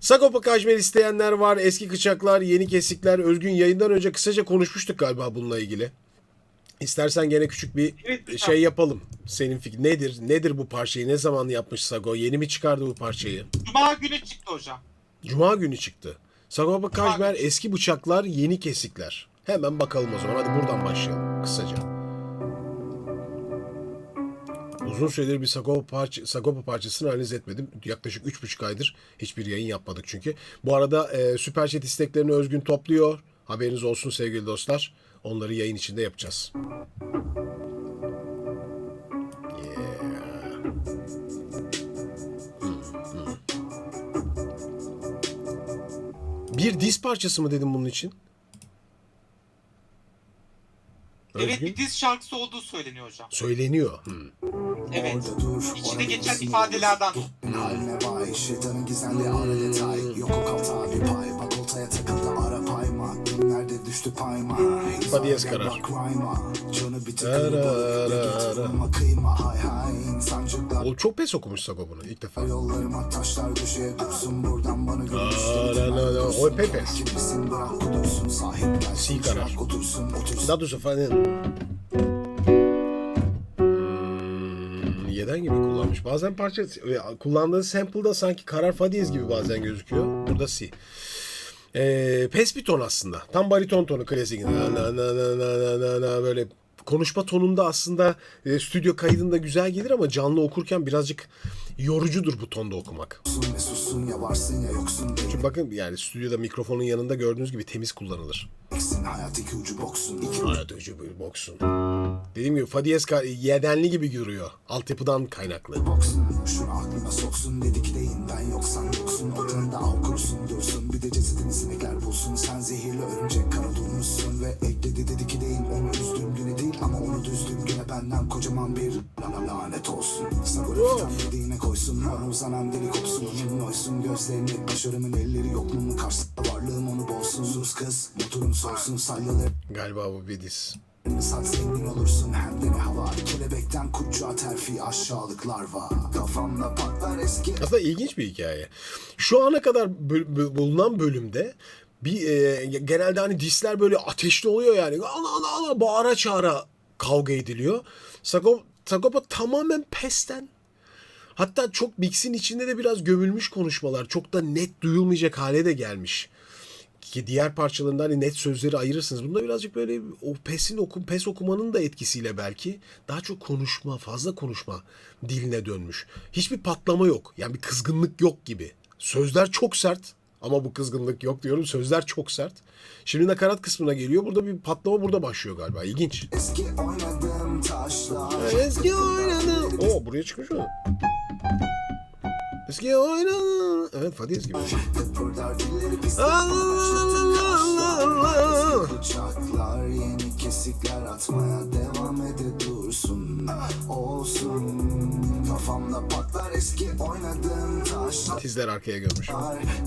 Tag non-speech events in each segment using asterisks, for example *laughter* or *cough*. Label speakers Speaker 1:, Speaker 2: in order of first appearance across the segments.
Speaker 1: Sagopa Kajmer isteyenler var. Eski kıçaklar, yeni kesikler. Özgün yayından önce kısaca konuşmuştuk galiba bununla ilgili. İstersen gene küçük bir
Speaker 2: Evet,
Speaker 1: şey yapalım. Senin fikrin nedir? Nedir bu parçayı? Ne zaman yapmış Sago? Yeni mi çıkardı bu parçayı?
Speaker 2: Cuma günü çıktı hocam.
Speaker 1: Cuma günü çıktı. Sagopa Kajmer eski bıçaklar, yeni kesikler. Hemen bakalım o zaman. Hadi buradan başlayalım kısaca. Uzun süredir bir Sagopa, parça, Sagopa parçasını analiz etmedim. Yaklaşık 3,5 aydır hiçbir yayın yapmadık çünkü. Bu arada e, Süper Chat isteklerini Özgün topluyor. Haberiniz olsun sevgili dostlar. Onları yayın içinde yapacağız. Yeah. Bir diz parçası mı dedim bunun için?
Speaker 2: Evet bir diz şarkısı olduğu söyleniyor hocam.
Speaker 1: Söyleniyor. Hmm.
Speaker 2: Evet. İçinde geçen ifadelerden.
Speaker 3: Haline vay şeytanın gizemli ara detay Yok o kalta bir pay Bak oltaya takıldı ara payma Günlerde düştü payma
Speaker 1: Fadiyes
Speaker 3: Hizaya
Speaker 1: karar.
Speaker 3: Canı bir
Speaker 1: Ara,
Speaker 3: tıkılı balık kıyma hay hay İnsancıklar
Speaker 1: O çok pes okumuş Sago bunu ilk defa.
Speaker 3: Yollarıma taşlar düşe dursun Buradan bana
Speaker 1: Aa,
Speaker 3: gülüştür
Speaker 1: la, la, la. O pepes.
Speaker 3: Kimsin bırak kudursun Sahipler
Speaker 1: Si karar.
Speaker 3: Otursun otursun
Speaker 1: Daha doğrusu falan. Hmm, Yeden gibi kullanmış. Bazen parça kullandığı sample'da sanki karar fadiyez gibi bazen gözüküyor. Burada si. Ee, pes bir ton aslında. Tam bariton tonu klasik. Na, na, na, na, na, na, na, böyle konuşma tonunda aslında e, stüdyo kaydında güzel gelir ama canlı okurken birazcık yorucudur bu tonda okumak.
Speaker 3: ve sussun ya varsın ya yoksun
Speaker 1: Çünkü bakın yani stüdyoda mikrofonun yanında gördüğünüz gibi temiz kullanılır.
Speaker 3: Eksin hayat iki ucu boksun İki
Speaker 1: Hayat boksun. Dediğim gibi Fadiyes yedenli gibi duruyor. Altyapıdan kaynaklı.
Speaker 3: boksun benden kocaman bir la- lanet olsun. Sabır filan dediğine koysun. Bana uzanan deli kopsun. Onun oysun gözlerini Başarımın elleri yokluğumun karşısında varlığım onu boğsun Sus kız motorum solsun salyalarını
Speaker 1: Galiba bu bir diz.
Speaker 3: Sat zengin olursun. Hem de ne hava. Kelebekten kurtçuğa terfi aşağılık larva Kafamda patlar eski
Speaker 1: Aslında ilginç bir hikaye. Şu ana kadar bulunan bölümde bir e, genelde hani disler böyle ateşli oluyor yani. Ana ana ana bağıra çağıra kavga ediliyor. Sagopa, Sagopa tamamen pesten. Hatta çok mixin içinde de biraz gömülmüş konuşmalar. Çok da net duyulmayacak hale de gelmiş. Ki diğer parçalarında hani net sözleri ayırırsınız. Bunda birazcık böyle o pesin okum, pes okumanın da etkisiyle belki daha çok konuşma, fazla konuşma diline dönmüş. Hiçbir patlama yok. Yani bir kızgınlık yok gibi. Sözler çok sert ama bu kızgınlık yok diyorum. Sözler çok sert. Şimdi nakarat kısmına geliyor. Burada bir patlama burada başlıyor galiba. İlginç.
Speaker 3: eski oynadığım taşlar
Speaker 1: Eski oynadım. Oo buraya çıkmış mı? Eski oynadım. Evet.
Speaker 3: Kıpırdar dilleri pislik Bıçaklar yeni kesikler atmaya devam ede dursun Olsun. Kafamda patlar eski oynadığım taşlar.
Speaker 1: Tizler arkaya görmüş.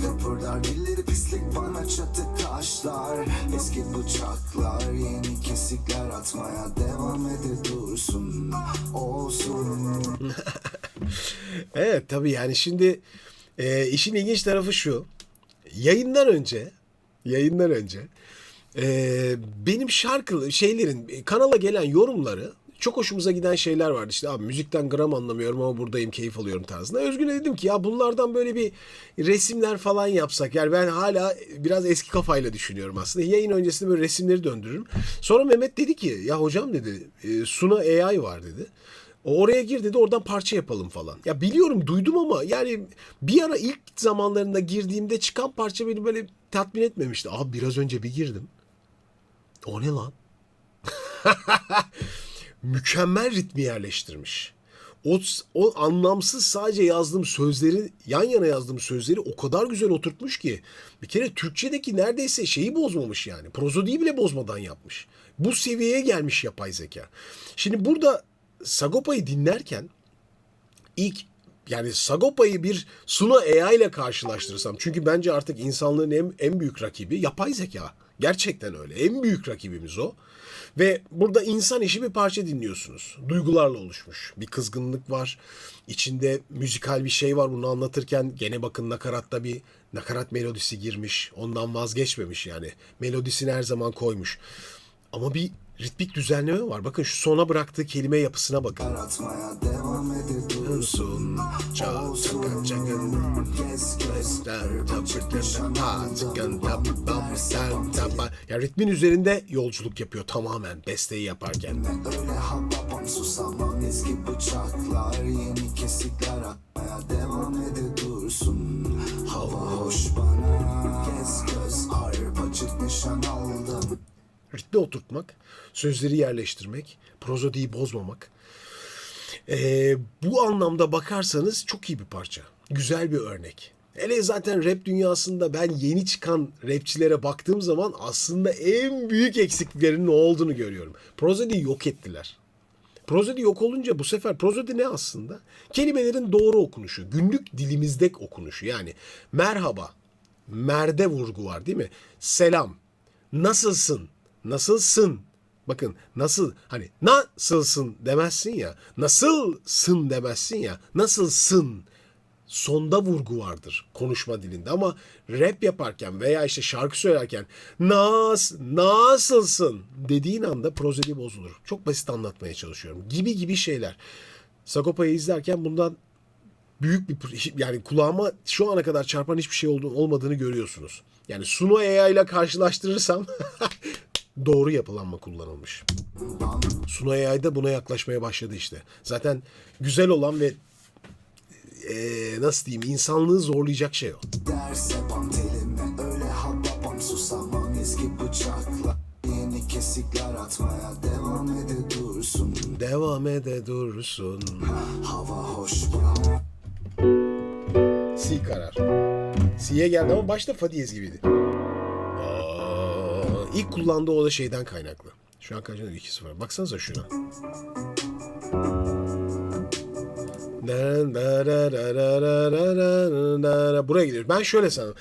Speaker 3: Kıpırdar dilleri pislik bana çatı taşlar. Eski bıçaklar yeni kesikler atmaya devam ede dursun. Olsun. *laughs*
Speaker 1: Evet tabii yani şimdi e, işin ilginç tarafı şu. Yayından önce yayından önce e, benim şarkı şeylerin e, kanala gelen yorumları çok hoşumuza giden şeyler vardı. İşte abi müzikten gram anlamıyorum ama buradayım keyif alıyorum tarzında. Özgün'e dedim ki ya bunlardan böyle bir resimler falan yapsak. Yani ben hala biraz eski kafayla düşünüyorum aslında. Yayın öncesinde böyle resimleri döndürürüm. Sonra Mehmet dedi ki ya hocam dedi e, Suna AI var dedi. Oraya gir dedi oradan parça yapalım falan. Ya biliyorum duydum ama yani bir ara ilk zamanlarında girdiğimde çıkan parça beni böyle tatmin etmemişti. Abi biraz önce bir girdim. O ne lan? *laughs* Mükemmel ritmi yerleştirmiş. O, o anlamsız sadece yazdığım sözleri yan yana yazdığım sözleri o kadar güzel oturtmuş ki bir kere Türkçedeki neredeyse şeyi bozmamış yani. Prozodiyi bile bozmadan yapmış. Bu seviyeye gelmiş yapay zeka. Şimdi burada Sagopa'yı dinlerken ilk yani Sagopa'yı bir Suna AI ile karşılaştırırsam çünkü bence artık insanlığın en, en büyük rakibi yapay zeka. Gerçekten öyle. En büyük rakibimiz o. Ve burada insan işi bir parça dinliyorsunuz. Duygularla oluşmuş. Bir kızgınlık var. İçinde müzikal bir şey var. Bunu anlatırken gene bakın nakaratta bir nakarat melodisi girmiş. Ondan vazgeçmemiş yani. Melodisini her zaman koymuş. Ama bir ritmik düzenleme var. Bakın şu sona bıraktığı kelime yapısına bakın.
Speaker 3: Devam
Speaker 1: Ya ritmin üzerinde yolculuk yapıyor tamamen besteyi yaparken.
Speaker 3: Öyle hababam susamam eski bıçaklar Yeni kesikler atmaya devam ede dursun Hava hoş bana Gez göz arpa çık nişan aldım
Speaker 1: ritme oturtmak, sözleri yerleştirmek, prozodiyi bozmamak. Ee, bu anlamda bakarsanız çok iyi bir parça. Güzel bir örnek. Hele zaten rap dünyasında ben yeni çıkan rapçilere baktığım zaman aslında en büyük eksikliklerinin ne olduğunu görüyorum. Prozodiyi yok ettiler. Prozodi yok olunca bu sefer prozodi ne aslında? Kelimelerin doğru okunuşu, günlük dilimizde okunuşu. Yani merhaba, merde vurgu var değil mi? Selam, nasılsın, nasılsın? Bakın nasıl hani nasılsın demezsin ya, nasılsın demezsin ya, nasılsın? sonda vurgu vardır konuşma dilinde ama rap yaparken veya işte şarkı söylerken nas nasılsın dediğin anda prozodi bozulur. Çok basit anlatmaya çalışıyorum. Gibi gibi şeyler. Sagopa'yı izlerken bundan büyük bir yani kulağıma şu ana kadar çarpan hiçbir şey olduğunu olmadığını görüyorsunuz. Yani Suno AI ile karşılaştırırsam *laughs* doğru yapılanma kullanılmış. Suno AI da buna yaklaşmaya başladı işte. Zaten güzel olan ve eee, nasıl diyeyim insanlığı zorlayacak şey o.
Speaker 3: Ders yapam telime öyle hababam susamam eski bıçakla Yeni kesikler atmaya devam ede dursun
Speaker 1: Devam ede dursun.
Speaker 3: Hava hoş
Speaker 1: Si karar. Si'ye geldi ama başta fa diyez gibiydi. İlk kullandığı o da şeyden kaynaklı. Şu an kaçıncı? 2-0. Baksanıza şuna. Buraya gidiyoruz. Ben şöyle sanırım.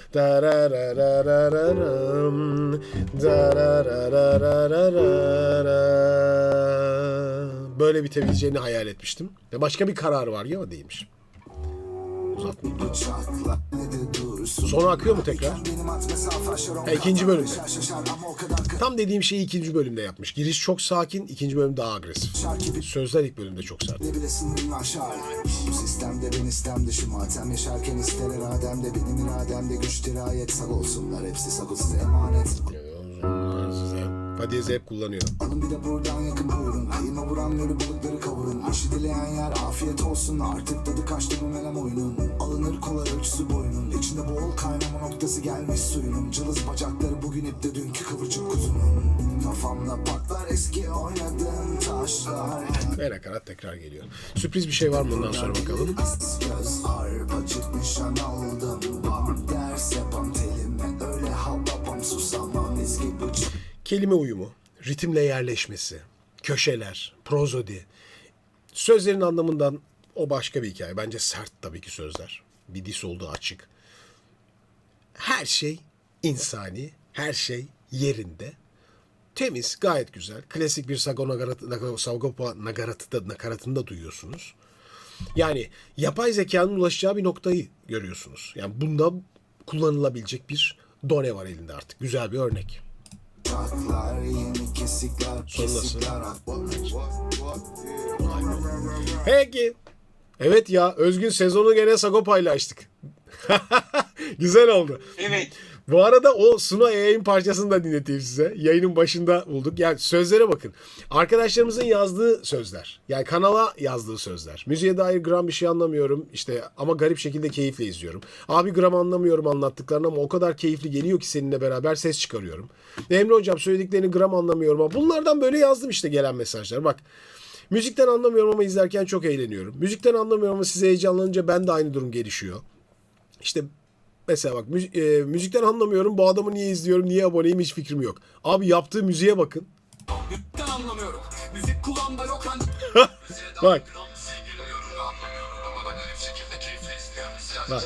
Speaker 1: Böyle bitebileceğini hayal etmiştim. Ve başka bir karar var ya o değilmiş. Uzatmayayım. Sonra akıyor mu tekrar? Ha, ikinci bölümde. Tam dediğim şeyi ikinci bölümde yapmış. Giriş çok sakin, ikinci bölüm daha agresif. Sözler ilk bölümde çok sert.
Speaker 3: Ne Bu sistemde ben istem dışı matem yaşarken ister iradem de benim iradem de güç dirayet sag olsunlar hepsi sagıl size emanet
Speaker 1: Fadiyezi hep kullanıyor.
Speaker 3: Alın bir de buradan yakın buyurun Kıyıma vuran ölü balıkları kavurun İşi dileyen yer afiyet olsun Artık tadı kaçtı bu melem oyunun Alınır noktası gelmiş suyunun Cılız bacakları bugün ipte dünkü kıvırcık kuzunun Kafamda patlar eski oynadığım taşlar
Speaker 1: Ve nakarat tekrar geliyor. Sürpriz bir şey var mı bundan sonra bakalım.
Speaker 3: Göz arpa çık nişan aldım Bam ders yapam telime Öyle hababam susamam eski bıçak
Speaker 1: Kelime uyumu, ritimle yerleşmesi, köşeler, prozodi. Sözlerin anlamından o başka bir hikaye. Bence sert tabii ki sözler. Bir dis olduğu açık. Her şey insani, her şey yerinde. Temiz, gayet güzel. Klasik bir Sago nagaratı, nagaratı da, nakaratını da duyuyorsunuz. Yani yapay zekanın ulaşacağı bir noktayı görüyorsunuz. Yani bunda kullanılabilecek bir done var elinde artık. Güzel bir örnek.
Speaker 3: Yeni kesikler kesikler
Speaker 1: bu. Peki. Evet ya Özgün sezonu gene Sagopa'yla açtık. *laughs* Güzel oldu.
Speaker 2: Evet.
Speaker 1: Bu arada o Suno yayın parçasını da dinleteyim size. Yayının başında bulduk. Yani sözlere bakın. Arkadaşlarımızın yazdığı sözler. Yani kanala yazdığı sözler. Müziğe dair gram bir şey anlamıyorum. İşte ama garip şekilde keyifle izliyorum. Abi gram anlamıyorum anlattıklarını ama o kadar keyifli geliyor ki seninle beraber ses çıkarıyorum. Emre hocam söylediklerini gram anlamıyorum ama bunlardan böyle yazdım işte gelen mesajlar. Bak Müzikten anlamıyorum ama izlerken çok eğleniyorum. Müzikten anlamıyorum ama size heyecanlanınca ben de aynı durum gelişiyor. İşte mesela bak müzik, e, müzikten anlamıyorum bu adamı niye izliyorum niye aboneyim hiç fikrim yok. Abi yaptığı müziğe bakın.
Speaker 4: Müzikten anlamıyorum. Müzik kulağımda yok. *laughs*
Speaker 1: Bak
Speaker 4: Bak.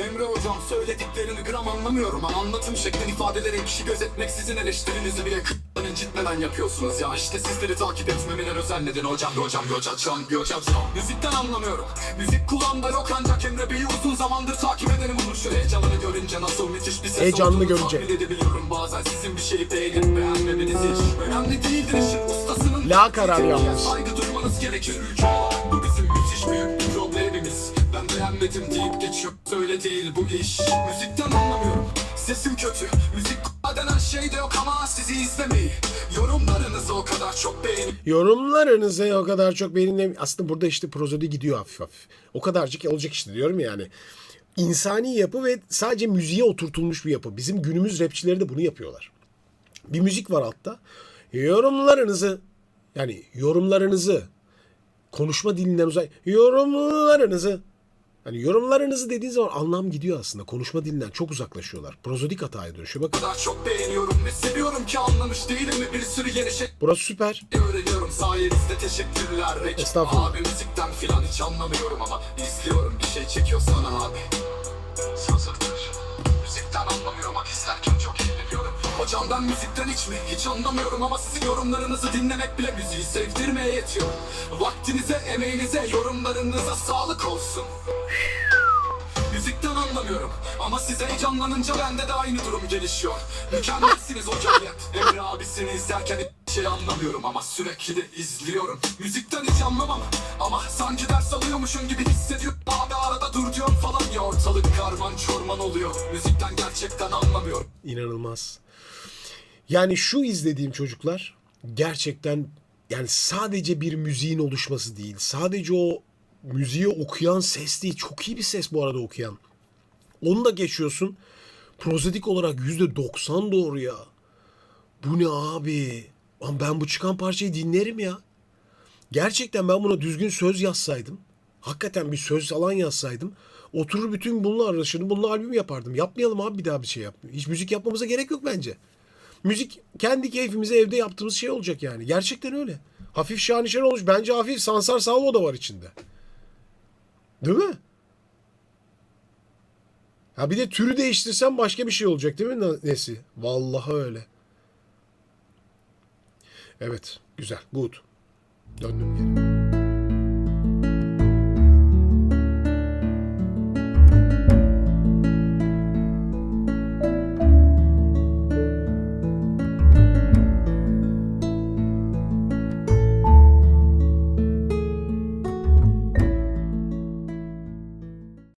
Speaker 4: Emre hocam söylediklerini gram anlamıyorum. Ben anlatım şeklin ifadelerin kişi gözetmek sizin eleştirinizi bile k***dan incitmeden yapıyorsunuz ya. İşte sizleri takip etmemin en özel nedeni hocam. Hocam hocam hocam Müzikten anlamıyorum. Müzik kulağımda yok ancak Emre Bey'i uzun zamandır takip edenim bunu şu heyecanını görünce nasıl müthiş bir ses
Speaker 1: Heyecanını
Speaker 4: olduğunu
Speaker 1: görünce.
Speaker 4: tahmin edebiliyorum. Bazen sizin bir şeyi beğenip beğenmemeniz hiç Önemli değildir. İşin ustasının
Speaker 1: La karar yalnız.
Speaker 4: Saygı duymanız gerekir. Ülke olarak Bu bizim müthiş büyük beğenmedim deyip geçiyor Öyle değil bu iş Müzikten anlamıyorum Sesim kötü Müzik denen şey de yok ama sizi izlemeyi Yorumlarınızı o kadar çok beğenip
Speaker 1: Yorumlarınızı o kadar çok benimle... Aslında burada işte prozodi gidiyor hafif hafif. O kadarcık olacak işte diyorum ya yani. İnsani yapı ve sadece müziğe oturtulmuş bir yapı. Bizim günümüz rapçileri de bunu yapıyorlar. Bir müzik var altta. Yorumlarınızı yani yorumlarınızı konuşma dilinden uzak yorumlarınızı hani yorumlarınızı dediğin zaman anlam gidiyor aslında. Konuşma dilinden çok uzaklaşıyorlar. Prozodik hataya dönüşüyor. Bakın
Speaker 4: kadar çok beğeniyorum Ve seviyorum ki anlamış değilim mi bir sürü yeni şey
Speaker 1: burası süper.
Speaker 4: öğreniyorum Sayenizde teşekkürler Peki,
Speaker 1: Estağfurullah.
Speaker 4: Abi müzikten filan hiç anlamıyorum ama izliyorum bir şey çekiyor sana abi Sözürdür Müzikten anlamıyorum ama Hocam ben müzikten hiç mi? Hiç anlamıyorum ama sizin yorumlarınızı dinlemek bile müziği sevdirmeye yetiyor. Vaktinize, emeğinize, yorumlarınıza sağlık olsun. Müzikten anlamıyorum ama siz heyecanlanınca bende de aynı durum gelişiyor. Mükemmelsiniz hocam ya Emre abisini izlerken şey anlamıyorum ama sürekli de izliyorum. Müzikten hiç anlamam ama sanki ders alıyormuşum gibi hissediyorum. Abi arada dur diyorum falan ya ortalık karman çorman oluyor. Müzikten gerçekten anlamıyorum.
Speaker 1: İnanılmaz. Yani şu izlediğim çocuklar gerçekten yani sadece bir müziğin oluşması değil. Sadece o müziği okuyan ses değil. Çok iyi bir ses bu arada okuyan. Onu da geçiyorsun. Prozedik olarak yüzde doksan doğru ya. Bu ne abi? Ben bu çıkan parçayı dinlerim ya. Gerçekten ben buna düzgün söz yazsaydım. Hakikaten bir söz alan yazsaydım. Oturur bütün bununla araştırır. Bununla albüm yapardım. Yapmayalım abi bir daha bir şey yap. Hiç müzik yapmamıza gerek yok bence. Müzik kendi keyfimize evde yaptığımız şey olacak yani. Gerçekten öyle. Hafif şanişer olmuş. Bence hafif Sansar Salvo da var içinde. Değil mi? Ha bir de türü değiştirsem başka bir şey olacak değil mi Nesi? Vallahi öyle. Evet. Güzel. Good. Döndüm geri.